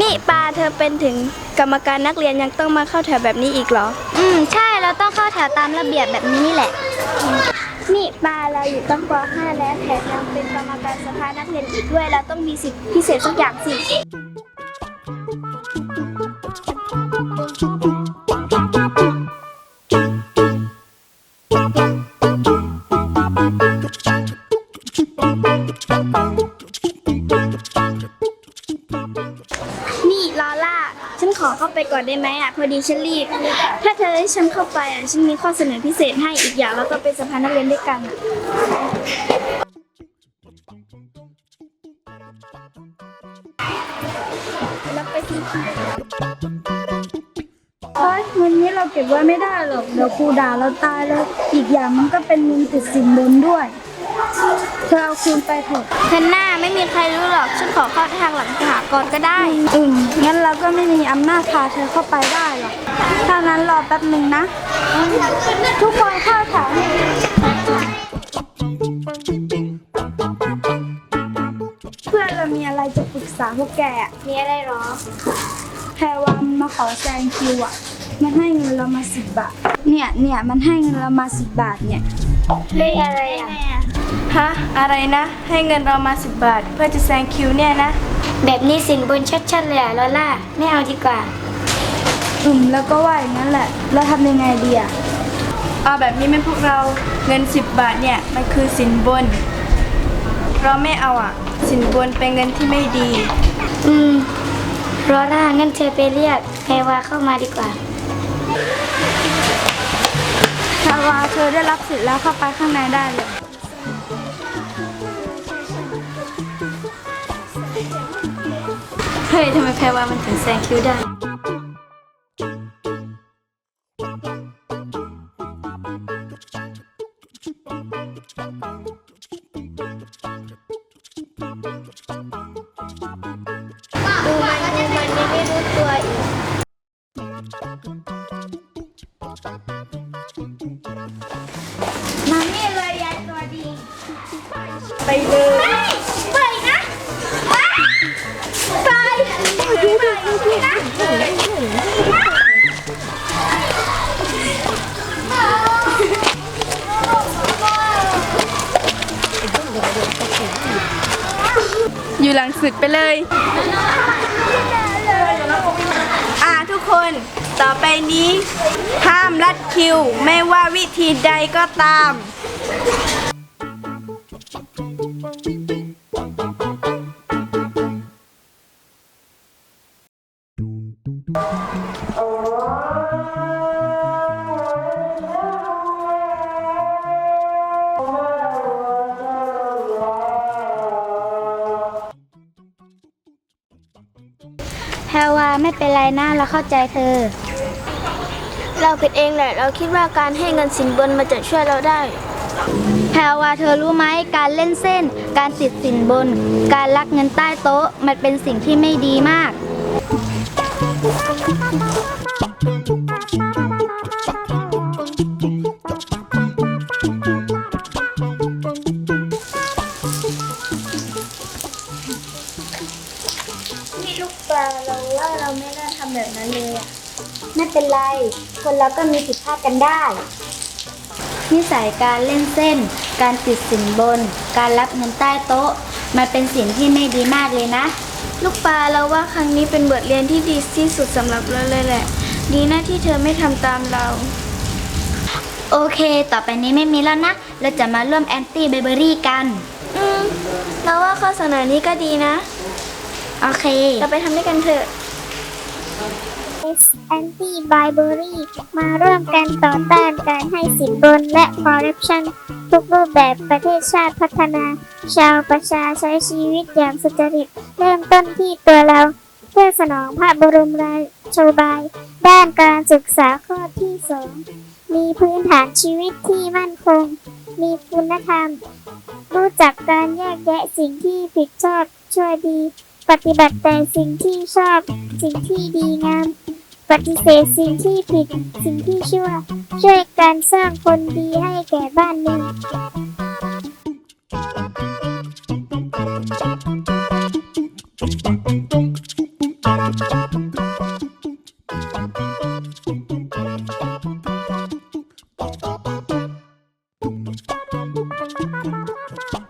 นี่ปาเธอเป็นถึงกรรมการนักเรียนยังต้องมาเข้าแถวแบบนี้อีกเหรอ อืม ใช่ เราต้องเข้าแถวตามระเบียบแบบนี้แหละ นี่ปาเราอยู่ตั้งป .5 แล้วแถมยังเป็นกรรมการสภานักเรียนอีกด้วยเราต้องมีสิทธิพิเศษสักอย่างสิ ก่อนได้ไหมอะพอดีฉันรีบ ถ้าเธอให้ฉันเข้าไปอะฉันมีข้อเสนอพิเศษให้อีกอย่างเราก็เป็นสภานักเรียนด้วยกันรับไปสิเฮ้ยวันนี้เราเก็บไว้ไม่ได้หรอกเดี๋ยวครูด่าเราตายแล้ว อีกอย่างมันก็เป็นเงินติดสินบนด้วย เธอเอาคืนไปเถอะเทนหน้าไม่มีใครรู้หรอก ฉันขอเข้าทางหลังสหกรณ์ก็ได้ อืมงั้นเราก็ไม่มีอำนาจพาเธอเข้าไปได้หรอก ถ้างั้นรอแป๊บหนึ่งนะ ทุกคนเข้าแถวเพื่อนเรามีอะไรจะปรึกษาพวกแกอะมีอะไรหรอ แพรวามันมาขอแซงคิวอะ มันให้เงินเรามาสิบบาท เนี่ยเนี่ยมันให้เงินเรามาสิบบาทเนี่ยเฮ้ยอะไรอะ ฮะ อะไรนะ ให้เงินเรามาสิบบาท เพื่อจะแซงคิวเนี่ยนะ แบบนี้สินบนชัดๆเลยอะลอล่าไม่เอาดีกว่า อืมแล้วก็ว่าอย่างนั้นแหละแล้วทำยังไงดีอะเอาแบบนี้ไหมพวกเราเงิน 10 บาทเนี่ยมันคือสินบน เราไม่เอาอะสินบนเป็นเงินที่ไม่ดี อืมลอล่างั้นเธอไปเรียกแพรวาเข้ามาดีกว่าแพรวาเธอได้รับสิทธิ์แล้วเข้าไปข้างในได้เลย เฮ้ยทำไมแพรวามันถึงแซงคิวได้ดู อยู่หลังสุดไปเลย อ่าทุกคน ต่อไปนี้ ห้ามลัดคิว ไม่ว่าวิธีใดก็ตาม แพรวาไม่เป็นไรนะเราเข้าใจเธอ เราผิดเองแหละ เราคิดว่าการให้เงินสินบนมันจะช่วยเราได้ แพรวาเธอรู้ไหมการเล่นเส้น การติดสินบน การลักเงินใต้โต๊ะมันเป็นสิ่งที่ไม่ดีมาก ปลาเราว่าเราไม่น่าทำแบบนั้นเลยอะไม่เป็นไร คนเราก็มีผิดพลาดกันได้ นิสัยการเล่นเส้น การติดสินบน การรับเงินใต้โต๊ะ มันเป็นสิ่งที่ไม่ดีมากเลยนะ ลูกปลาเราว่าครั้งนี้เป็นบทเรียนที่ดีที่สุดสำหรับเราเลยแหละ ดีนะที่เธอไม่ทำตามเรา โอเค ต่อไปนี้ไม่มีแล้วนะ เราจะมาร่วมแอนตี้เบเบอรี่กัน อืม เราว่าข้อเสนอนี้ก็ดีนะ โอเค เราไปทำด้วยกันเถอะแอนตี้ไบเบอรี่มาร่วมกันต่อต้านการให้สินบนและคอร์รัปชันทุกรูปแบบประเทศชาติพัฒนา ชาวประชาใช้ชีวิตอย่างสุจริต เริ่มต้นที่ตัวเรา เพื่อสนองพระบรมราโชบาย ด้านการศึกษาข้อที่สองมีพื้นฐานชีวิตที่มั่นคง มีคุณธรรม รู้จักการแยกแยะสิ่งที่ผิดชอบชั่วดี ปฏิบัติแต่สิ่งที่ชอบ สิ่งที่ดีงาม ปฏิเสธสิ่งที่ผิด สิ่งที่ชั่ว ช่วยการสร้างคนดีให้แก่บ้านเมือง